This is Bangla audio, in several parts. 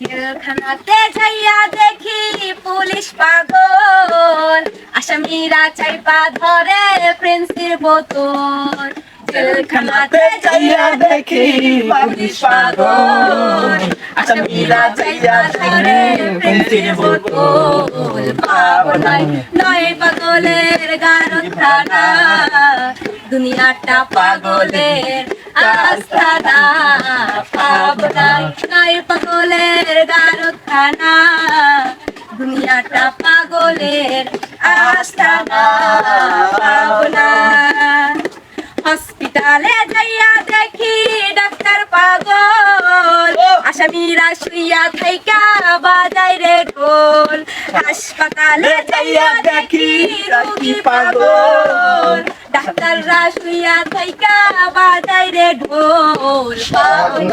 জেলখানাতে যাইয়া দেখি পুলিশ পাগল। আসামিরা চাইপা ধরে প্রিন্সির বোতল। জেলখানাতে যাইয়া দেখি পুলিশ পাগল। আসামিরা চাইয়া ধরে প্রিন্সির বোতল। পাগলাই নয় পাগলের গারদ খানা দুনিয়াটা পাগলের পাবনাই পাগলের দুনিয়াটা পাগলের আস্থানা পাবনা। হসপিটালে যাইয়া দেখি ডাক্তার পাগল। আসামিরা শুইয়া থাইকা বাজাই রে হাসপাতালে যাইয়া দেখি রোগী পাগল। ডাক্তাররা শুইয়া থাইকা বাজাই রে ঢোল। পাগল,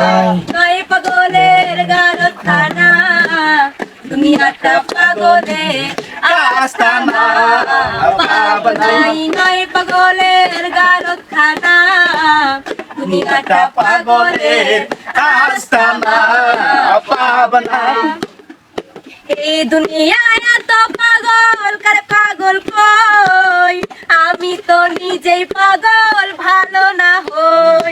নয় পাগলের গারদ খানা দুনিয়াটা পাগলের আস্তানা পাবনাই নয় পাগলের গারদ খানা দুনিয়াটা পাগলের আস্তানা পাবনা এই দুনিয়ায় এত পাগল কার পাগল কই? আমি তো নিজেই পাগল ভালো না হই।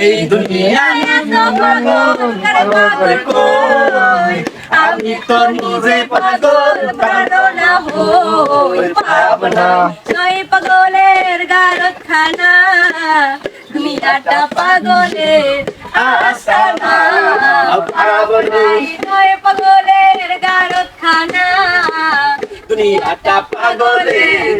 এই দুনিয়ায় এত পাগল কার পাগল কই? আমি তো নিজে পাগল ভালো না হই। পাবনা নয় পাগলের গারদ খানা দুনিয়াটা পাগলের আসানা। পাগলের আটা পাগলের